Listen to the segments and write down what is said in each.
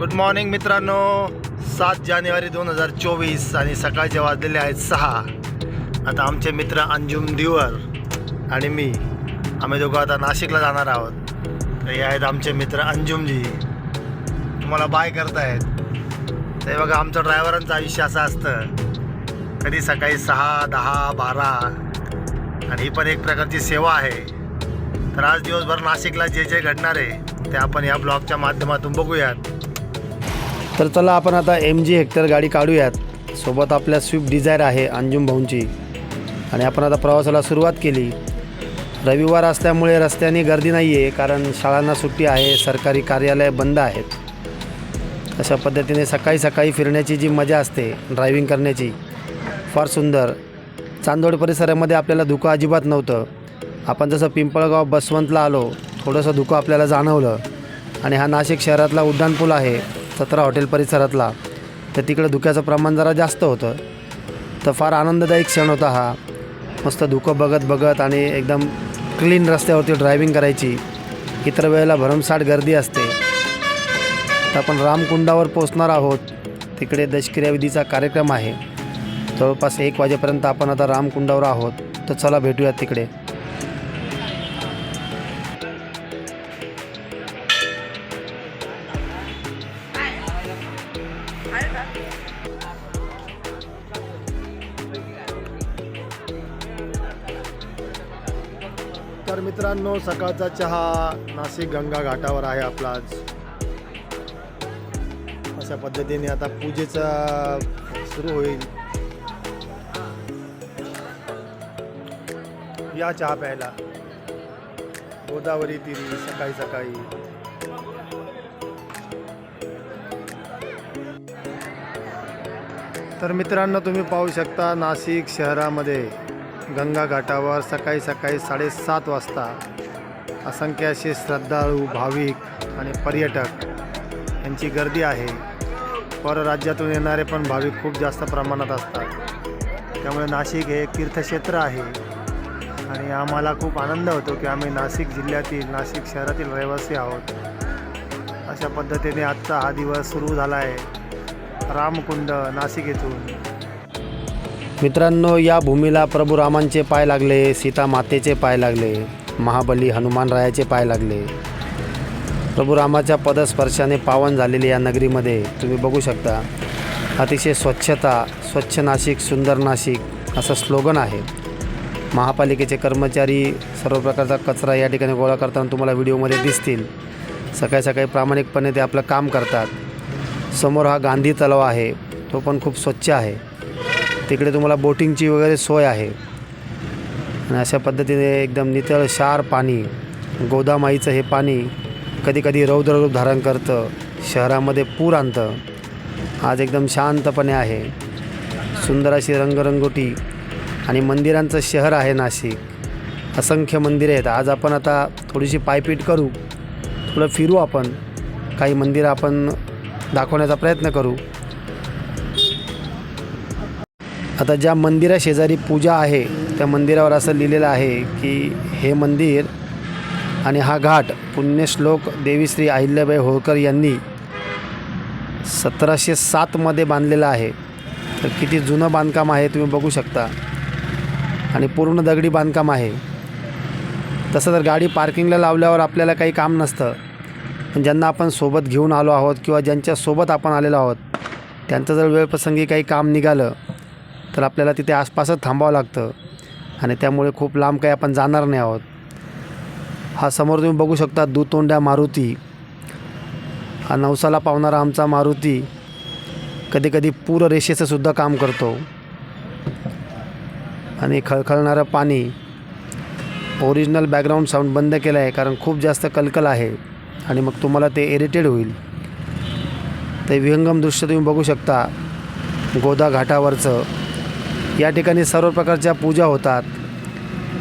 Good morning मित्रांनो. सात जानेवारी दोन हजार चोवीस आणि सकाळचे वाजलेले आहेत सहा आता आमचे मित्र अंजुम दिवर आणि मी आम्ही दोघं आता नाशिकला जाणार आहोत. तर हे आहेत आमचे मित्र अंजुमजी. तुम्हाला बाय करतायत. ते बघा आमचं ड्रायव्हरांचं आयुष्य असं असतं. कधी सकाळी सहा दहा बारा आणि ही पण एक प्रकारची सेवा आहे. तर आज दिवसभर नाशिकला जे जे घडणार आहे ते आपण या ब्लॉगच्या माध्यमातून बघूयात. तर चला आपण आता एम जी हेक्टर गाडी काढूयात. सोबत आपल्या स्विफ्ट डिझायर आहे अंजुम भाऊंची. आणि आपण आता प्रवासाला सुरुवात केली. रविवार असल्यामुळे रस्त्याने गर्दी नाही आहे कारण शाळांना सुट्टी आहे सरकारी कार्यालय बंद आहेत. अशा पद्धतीने सकाळी सकाळी फिरण्याची जी मजा असते ड्रायव्हिंग करण्याची फार सुंदर. चांदोड परिसरामध्ये आपल्याला धुकं अजिबात नव्हतं. आपण जसं पिंपळगाव बसवंतला आलो थोडंसं धुकं आपल्याला जाणवलं. आणि हा नाशिक शहरातला उड्डाणपूल आहे. सतरा हॉटेल परिसरातला तर तिकडं धुक्याचं प्रमाण जरा जास्त होतं. तर फार आनंददायक क्षण होता हा. मस्त धुकं बघत बघत आणि एकदम क्लीन रस्त्यावरती ड्रायव्हिंग करायची. इतर वेळेला भरमसाठ गर्दी असते. तर आपण रामकुंडावर पोचणार आहोत. तिकडे दशक्रियाविधीचा कार्यक्रम आहे. जवळपास एक वाजेपर्यंत आपण आता रामकुंडावर आहोत. तर चला भेटूयात तिकडे. मित्रांनो सकाळचा चहा नाशिक गंगा घाटावर आहे आपला आज. अशा पद्धतीने आता पूजेचा सुरू होईल. या चहा प्यायला. गोदावरी तिरी सकाळी सकाळी. तर मित्रांनो तुम्ही पाहू शकता नाशिक शहरामध्ये. गंगा घाटावर सकाळी सकाळी साडेसात वाजता असंख्य असे श्रद्धाळू भाविक आणि पर्यटक यांची गर्दी आहे. परराज्यातून येणारे पण भाविक खूप जास्त प्रमाणात असतात. त्यामुळे नाशिक हे तीर्थक्षेत्र आहे. आणि आम्हाला खूप आनंद होतो की आम्ही नाशिक जिल्ह्यातील नाशिक शहरातील रहिवासी आहोत. अशा पद्धतीने आजचा हा दिवस सुरू झाला आहे. रामकुंड नाशिक येथून. मित्रांनो या भूमीला प्रभू रामांचे पाय लागले सीता मातेचे पाय लागले महाबली हनुमानरायाचे पाय लागले. प्रभू रामाच्या पदस्पर्शाने पावन झालेली या नगरीमध्ये तुम्ही बघू शकता अतिशय स्वच्छता स्वच्छ नाशिक सुंदर नाशिक असं स्लोगन आहे. महापालिकेचे कर्मचारी सर्व प्रकारचा कचरा या ठिकाणी गोळा करताना तुम्हाला व्हिडिओमध्ये दिसतील. सकाळी सकाळी प्रामाणिकपणे ते आपलं काम करतात. समोर हा गांधी तलाव आहे तो पण खूप स्वच्छ आहे. तिकडे तुम्हाला बोटिंगची वगैरे सोय आहे. आणि अशा पद्धतीने एकदम नितळ शार पाणी गोदामाईचं हे पाणी कधी कधी रौद्ररूप धारण करतं शहरामध्ये पूर आणतं. आज एकदम शांतपणे आहे. सुंदर अशी रंगरंगोटी आणि मंदिरांचं शहर आहे नाशिक. असंख्य मंदिरे आहेत. आज आपण आता थोडीशी पायपीट करू. थोडं फिरू आपण. काही मंदिरं आपण दाखवण्याचा प्रयत्न करू. आता ज्या मंदिराशेजारी पूजा आहे त्या मंदिरावर असं लिहिलेलं आहे की हे मंदिर आणि हा घाट पुण्यश्लोक देवी श्री अहिल्याबाई होळकर यांनी सतराशे सातमध्ये बांधलेलं आहे. तर किती जुनं बांधकाम आहे तुम्ही बघू शकता. आणि पूर्ण दगडी बांधकाम आहे. तसं तर गाडी पार्किंगला लावल्यावर आपल्याला काही काम नसतं. पण ज्यांना आपण सोबत घेऊन आलो आहोत किंवा ज्यांच्यासोबत आपण आलेलो आहोत त्यांचं जर वेळप्रसंगी काही काम निघालं तर आपल्याला तिथे आसपासच थांबावं लागतं. आणि त्यामुळे खूप लांब काही आपण जाणार नाही आहोत. हा समोर तुम्ही बघू शकता दुतोंड्या मारुती. हा नवसाला पावणारा आमचा मारुती. कधीकधी पूररेषेचं सुद्धा काम करतो. आणि खळखळणारं पाणी. ओरिजिनल बॅकग्राऊंड साऊंड बंद केलं आहे कारण खूप जास्त कलकल आहे. आणि मग तुम्हाला ते इरिटेड होईल. ते विहंगम दृश्य तुम्ही बघू शकता. गोदा घाटावरचं. या ठिकाणी सर्व प्रकारच्या पूजा होतात.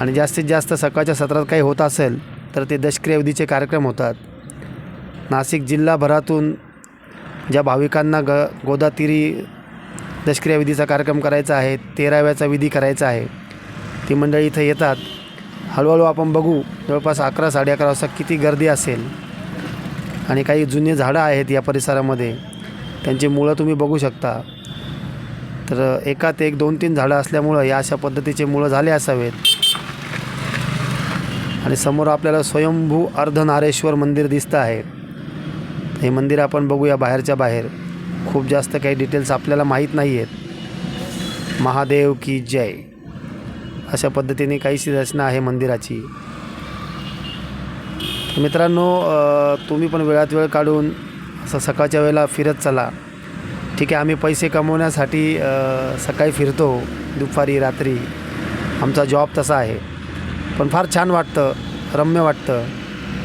आणि जास्तीत जास्त सकाळच्या सत्रात काही होत असेल तर ते दशक्रियाविधीचे कार्यक्रम होतात. नाशिक जिल्हाभरातून ज्या भाविकांना ग गोदातिरी दशक्रियाविधीचा कार्यक्रम करायचा आहे तेराव्याचा विधी करायचा आहे ती मंडळी इथं येतात. हळूहळू आपण बघू जवळपास अकरा साडे अकरा वाजता किती गर्दी असेल. आणि काही जुने झाडं आहेत या परिसरामध्ये. त्यांची मुळं तुम्ही बघू शकता. तर एकात एक दोन तीन झाडं असल्यामुळं या अशा पद्धतीचे मुळं झाले असावेत. आणि समोर आपल्याला स्वयंभू अर्धनारेश्वर मंदिर दिसतं आहे. हे मंदिर आपण बघूया बाहेरच्या बाहेर. खूप जास्त काही डिटेल्स आपल्याला माहीत नाही आहेत महादेव की जय. अशा पद्धतीने काहीशी रचना आहे मंदिराची. मित्रांनो तुम्ही पण वेळात वेळ काढून असं सकाळच्या वेळेला फिरत चला. ठीक आहे आम्ही पैसे कमवण्यासाठी सकाळी फिरतो दुपारी रात्री. आमचा जॉब तसा आहे. पण फार छान वाटतं रम्य वाटतं.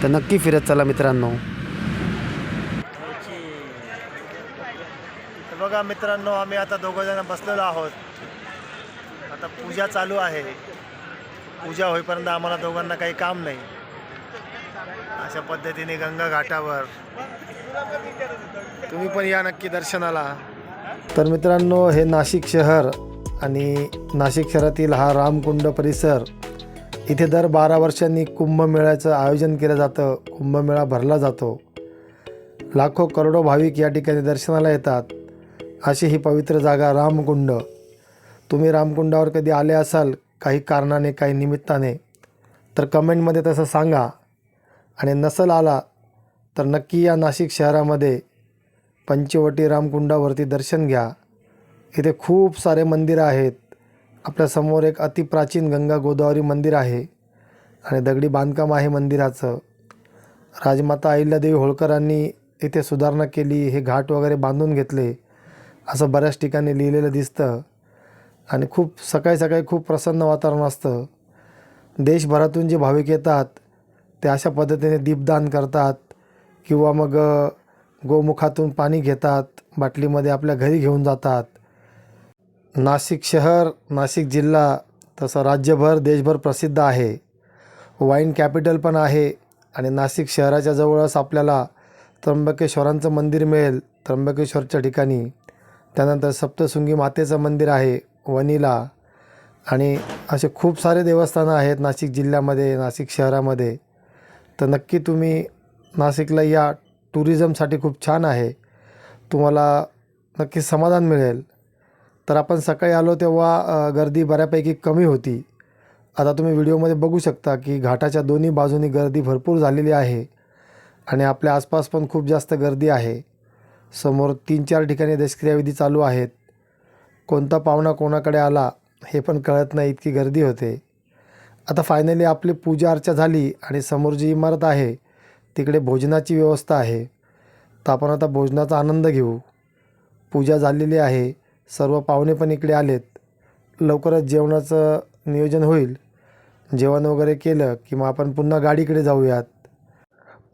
तर नक्की फिरत चला मित्रांनो. तर बघा मित्रांनो आम्ही आता दोघं जण बसलेलो आहोत. आता पूजा चालू आहे. पूजा होईपर्यंत आम्हाला दोघांना काही काम नाही. अशा पद्धतीने गंगा घाटावर तुम्ही पण या नक्की दर्शनाला. तर मित्रांनो हे नाशिक शहर आणि नाशिक शहरातील हा रामकुंड परिसर इथे दर बारा वर्षांनी कुंभमेळ्याचं आयोजन केलं जातं. कुंभमेळा भरला जातो. लाखो करोडो भाविक या ठिकाणी दर्शनाला येतात. अशी ही पवित्र जागा रामकुंड. तुम्ही रामकुंडावर कधी आले असाल काही कारणाने काही निमित्ताने तर कमेंटमध्ये तसं सांगा. आणि नसल आला तर नक्की या नाशिक शहरामध्ये पंचवटी रामकुंडावरती दर्शन घ्या. इथे खूप सारे मंदिरं आहेत. आपल्यासमोर एक अतिप्राचीन गंगा गोदावरी मंदिर आहे आणि दगडी बांधकाम आहे मंदिराचं. राजमाता अहिल्यादेवी होळकरांनी इथे सुधारणा केली हे घाट वगैरे बांधून घेतले असं बऱ्याच ठिकाणी लिहिलेलं दिसतं. आणि खूप सकाळी सकाळी खूप प्रसन्न वातावरण असतं. देशभरातून जे भाविक येतात ते अशा पद्धतीने दीपदान करतात. किंवा मग गोमुखातून पाणी घेतात बाटलीमध्ये आपल्या घरी घेऊन जातात. नाशिक शहर नाशिक जिल्हा तसं राज्यभर देशभर प्रसिद्ध आहे. वाईन कॅपिटल पण आहे आणि नाशिक शहराच्या जवळच आपल्याला त्र्यंबकेश्वरांचं मंदिर मिळेल त्र्यंबकेश्वरच्या ठिकाणी. त्यानंतर सप्तशृंगी मातेचं मंदिर आहे वनिला. आणि असे खूप सारे देवस्थानं आहेत नाशिक जिल्ह्यामध्ये नाशिक शहरामध्ये. तर नक्की तुम्ही नाशिकला या टुरिझमसाठी खूप छान आहे. तुम्हाला नक्की समाधान मिळेल. तर आपण सकाळी आलो तेव्हा गर्दी बऱ्यापैकी कमी होती. आता तुम्ही व्हिडिओमध्ये बघू शकता की घाटाच्या दोन्ही बाजूनी गर्दी भरपूर झालेली आहे आणि आपल्या आसपास पण खूप जास्त गर्दी आहे. समोर तीन चार ठिकाणी दशक्रियाविधी चालू आहेत. कोणता पाहुणा कोणाकडे आला हे पण कळत नाही इतकी गर्दी होते. आता फायनली आपली पूजा अर्चा झाली आणि समोर जी इमारत आहे. तिकडे भोजनाची व्यवस्था आहे. तर आपण आता भोजनाचा आनंद घेऊ. पूजा झालेली आहे. सर्व पाहुणे पण इकडे आलेत. लवकरच जेवणाचं नियोजन होईल. जेवण वगैरे केलं की मग आपण पुन्हा गाडीकडे जाऊयात.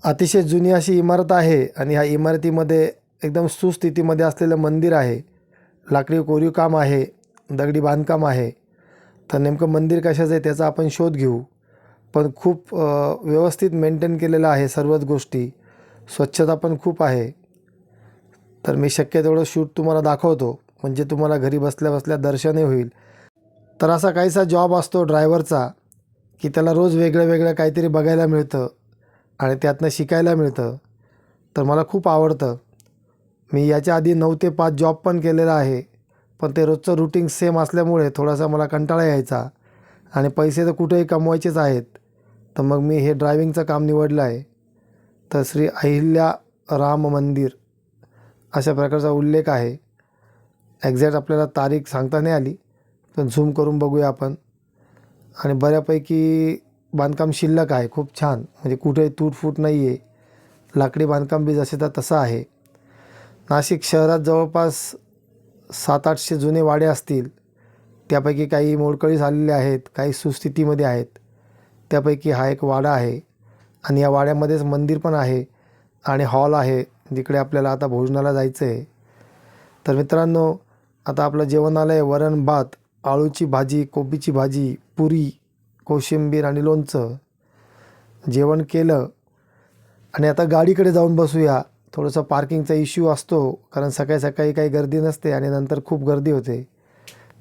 अतिशय जुनी अशी इमारत आहे आणि ह्या इमारतीमध्ये एकदम सुस्थितीमध्ये असलेलं मंदिर आहे. लाकडी कोरीव काम आहे. दगडी बांधकाम आहे. तर नेमकं मंदिर कशाचं आहे त्याचा आपण शोध घेऊ. पण खूप व्यवस्थित मेंटेन केलेलं आहे सर्वच गोष्टी. स्वच्छता पण खूप आहे. तर मी शक्य तेवढं शूट तुम्हाला दाखवतो. म्हणजे तुम्हाला घरी बसल्या बसल्या दर्शनही होईल. तर असा काहीसा जॉब असतो ड्रायव्हरचा की त्याला रोज वेगळं वेगळं काहीतरी बघायला मिळतं आणि त्यातनं शिकायला मिळतं. तर मला खूप आवडतं. मी याच्या आधी नऊ ते पाच जॉब पण केलेला आहे. पण ते रोजचं रुटीन सेम असल्यामुळे थोडासा मला कंटाळा यायचा. आणि पैसे तर कुठेही कमवायचेच आहेत. तर मग मी हे ड्रायविंगचं काम निवडलं आहे. तर श्री अहिल्या राम मंदिर अशा प्रकारचा उल्लेख आहे. एक्झॅक्ट आपल्याला तारीख सांगता नाही आली पण झूम करून बघूया आपण. आणि बऱ्यापैकी बांधकाम शिल्लक आहे खूप छान. म्हणजे कुठेही तूटफूट नाही आहे लाकडी बांधकाम बी जसे तर तसं आहे. नाशिक शहरात जवळपास सात आठशे जुने वाडे असतील. त्यापैकी काही मोडकळीस आलेले आहेत काही सुस्थितीमध्ये आहेत. त्यापैकी हा एक वाडा आहे. आणि या वाड्यामध्येच मंदिर पण आहे आणि हॉल आहे जिकडे आपल्याला आता भोजनाला जायचं आहे तर मित्रांनो आता आपलं जेवण आलं आहे वरण भात आळूची भाजी कोबीची भाजी पुरी कोशिंबीर आणि लोणचं. जेवण केलं आणि आता गाडीकडे जाऊन बसूया. थोडंसं पार्किंगचा इश्यू असतो कारण सकाळी सकाळी काही गर्दी नसते आणि नंतर खूप गर्दी होते.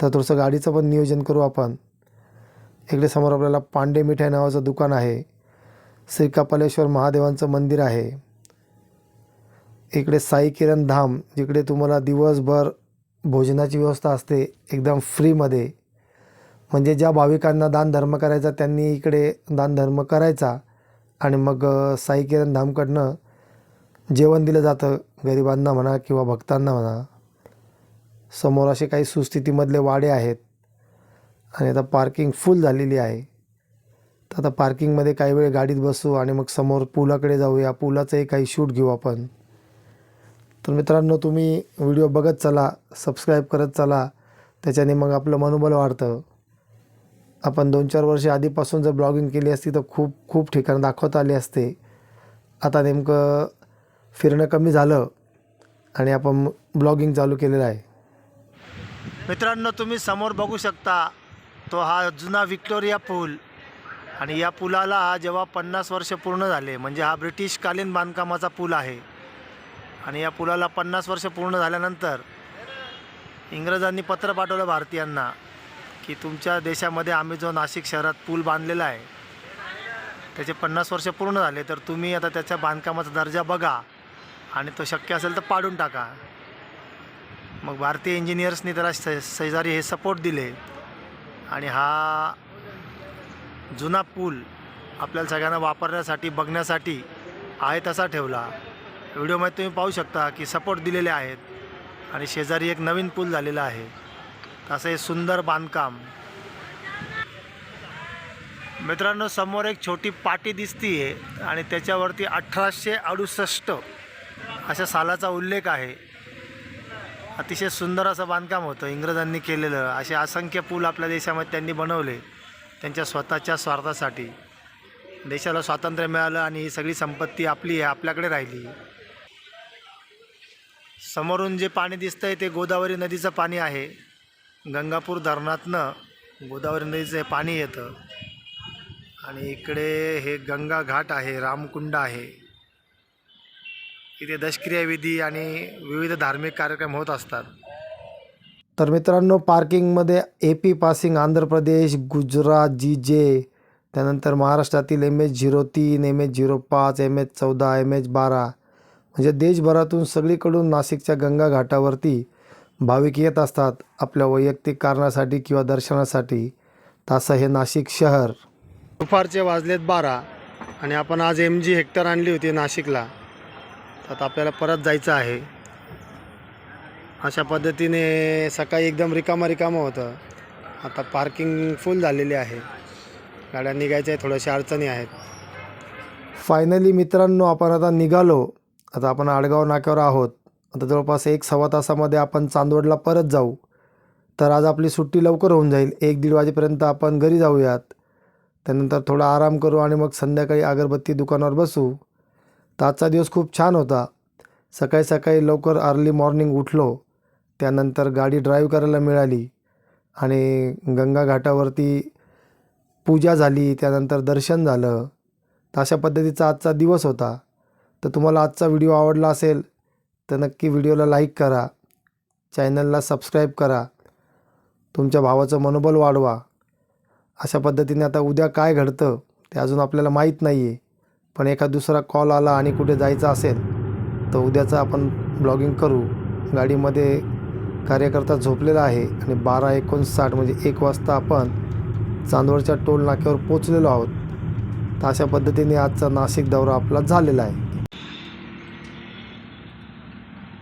तर थोडंसं गाडीचं पण नियोजन करू आपण. इकडे समोर आपल्याला पांडे मिठाई नावाचं दुकान आहे. श्री कपालेश्वर महादेवांचं मंदिर आहे. इकडे साई किरण धाम जिकडे तुम्हाला दिवसभर भोजनाची व्यवस्था असते एकदम फ्रीमध्ये. म्हणजे ज्या भाविकांना दानधर्म करायचा त्यांनी इकडे दान धर्म करायचा. आणि मग साई किरण धामकडनं जेवण दिलं जातं गरिबांना म्हणा किंवा भक्तांना म्हणा. समोर असे काही सुस्थितीमधले वाडे आहेत. आणि आता पार्किंग फुल झालेली आहे. तर आता पार्किंगमध्ये काही वेळ गाडीत बसू आणि मग समोर पुलाकडे जाऊया. पुलाचंही काही शूट घेऊ आपण. तर मित्रांनो तुम्ही व्हिडिओ बघत चला सबस्क्राईब करत चला. त्याच्याने मग आपलं मनोबल वाढतं. आपण दोन चार वर्ष आधीपासून जर ब्लॉगिंग केली असती तर खूप खूप ठिकाणं दाखवता आली असते. आता नेमकं फिरणं कमी झालं आणि आपण ब्लॉगिंग चालू केलेलं आहे. मित्रांनो तुम्ही समोर बघू शकता तो हा जुना विक्टोरिया पूल. आणि या पुलाला जेव्हा पन्नास वर्ष पूर्ण झाले म्हणजे हा ब्रिटिशकालीन बांधकामाचा पूल आहे. आणि या पुलाला पन्नास वर्ष पूर्ण झाल्यानंतर इंग्रजांनी पत्र पाठवलं भारतीयांना की तुमच्या देशामध्ये आम्ही जो नाशिक शहरात पूल बांधलेला आहे त्याचे पन्नास वर्ष पूर्ण झाले तर तुम्ही आता त्याच्या बांधकामाचा दर्जा बघा आणि तो शक्य असेल तर पाडून टाका. मग भारतीय इंजिनियर्सनी त्याला शे शेजारी हे सपोर्ट दिले. आणि हा जुना पूल आपल्याला सगळ्यांना वापरण्यासाठी बघण्यासाठी आहे तसा ठेवला. व्हिडिओमध्ये तुम्ही पाहू शकता की सपोर्ट दिलेले आहेत आणि शेजारी एक नवीन पूल झालेला आहे. तसं हे सुंदर बांधकाम. मित्रांनो समोर एक छोटी पाटी दिसती आहे आणि त्याच्यावरती अठराशे अडुसष्ट अशा सालाचा उल्लेख आहे. अतिशय सुंदर असं बांधकाम होतं. इंग्रजांनी केलेलं. असे असंख्य पूल आपल्या देशामध्ये त्यांनी बनवले. त्यांच्या स्वतःच्या स्वार्थासाठी. देशाला स्वातंत्र्य मिळालं आणि ही सगळी संपत्ती आपली आहे आपल्याकडे राहिली. समोरून जे पाणी दिसतं आहे ते गोदावरी नदीचं पाणी आहे. गंगापूर धरणातनं गोदावरी नदीचं हे पाणी येतं. आणि इकडे हे गंगा घाट आहे रामकुंड आहे. इथे दशक्रिया विधी आणि विविध धार्मिक कार्यक्रम होत असतात. तर मित्रांनो पार्किंगमध्ये A P passing Andhra Pradesh Gujarat G J त्यानंतर महाराष्ट्रातील एम एच झिरो तीन एम एच झिरो पाच एम एच चौदा एम एच बारा म्हणजे देशभरातून सगळीकडून नाशिकच्या गंगा घाटावरती भाविक येत असतात आपल्या वैयक्तिक कारणासाठी किंवा दर्शनासाठी. तसं हे नाशिक शहर. दुपारचे वाजलेत बारा आणि आपण आज एम जी हेक्टर आणली होती नाशिकला. तर आता आपल्याला परत जायचं आहे. अशा पद्धतीने सकाळी एकदम रिकामा रिकामं होतं. आता पार्किंग फुल झालेली आहे. गाड्या निघायच्या थोड्याशा अडचणी आहेत. फायनली मित्रांनो आपण आता निघालो. आता आपण आडगाव नाक्यावर आहोत. आता जवळपास एक सव्वा तासामध्ये आपण चांदवडला परत जाऊ. तर आज आपली सुट्टी लवकर होऊन जाईल. एक दीड वाजेपर्यंत आपण घरी जाऊयात. त्यानंतर थोडा आराम करू आणि मग संध्याकाळी अगरबत्ती दुकानावर बसू. तर आजचा दिवस खूप छान होता. सकाळी सकाळी लवकर अर्ली मॉर्निंग उठलो. त्यानंतर गाडी ड्राईव्ह करायला मिळाली. आणि गंगा घाटावरती पूजा झाली त्यानंतर दर्शन झालं. तर अशा पद्धतीचा आजचा दिवस होता. तर तुम्हाला आजचा व्हिडिओ आवडला असेल तर नक्की व्हिडिओला लाईक करा. चॅनलला सबस्क्राईब करा. तुमच्या भावाचं मनोबल वाढवा. अशा पद्धतीने आता उद्या काय घडतं ते अजून आपल्याला माहीत नाही आहे पण एखाद दुसरा कॉल आला आणि कुठे जायचं असेल तर उद्याचं आपण ब्लॉगिंग करू. गाडीमध्ये कार्यकर्ता झोपलेला आहे आणि बारा एकोणसाठ म्हणजे एक वाजता आपण चांदवडच्या टोल नाक्यावर पोचलेलो आहोत. तर अशा पद्धतीने आजचा नाशिक दौरा आपला झालेला आहे.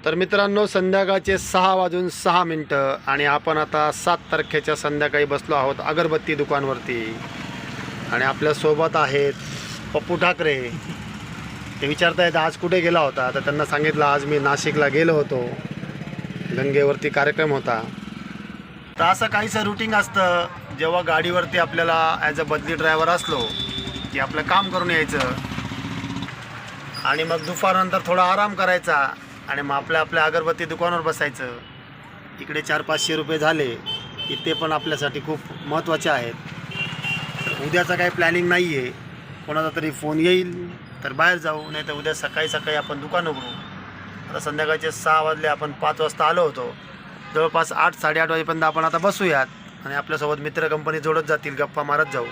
तर मित्रांनो संध्याकाळचे सहा वाजून सहा मिनटं आणि आपण आता सात तारखेच्या संध्याकाळी बसलो आहोत अगरबत्ती दुकानवरती. आणि आपल्यासोबत आहेत पप्पू ठाकरे. ते विचारतायत आज कुठे गेला होता? तर त्यांना सांगितलं आज मी नाशिकला गेलो होतो. गंगेवरती कार्यक्रम होता. तर असं काहीसं रुटीन असतं. जेव्हा गाडीवरती आपल्याला ॲज अ बदली ड्रायव्हर असलो की आपलं काम करून यायचं. आणि मग दुपारनंतर थोडा आराम करायचा आणि मग आपल्या आपल्या अगरबत्ती दुकानावर बसायचं. इकडे चार पाचशे रुपये झाले की ते पण आपल्यासाठी खूप महत्त्वाचे आहेत. उद्याचा उद्याचं काही प्लॅनिंग नाही आहे कोणाचा तरी फोन येईल तर बाहेर जाऊ नाही तर उद्या सकाळी सकाळी आपण दुकान उघडू. आता संध्याकाळचे सहा वाजले आपण पाच वाजता आलो होतो. जवळपास आठ साडेआठ वाजेपर्यंत आपण आता बसूयात आणि आपल्यासोबत मित्र कंपनी जोडत जातील गप्पा मारत जाऊ.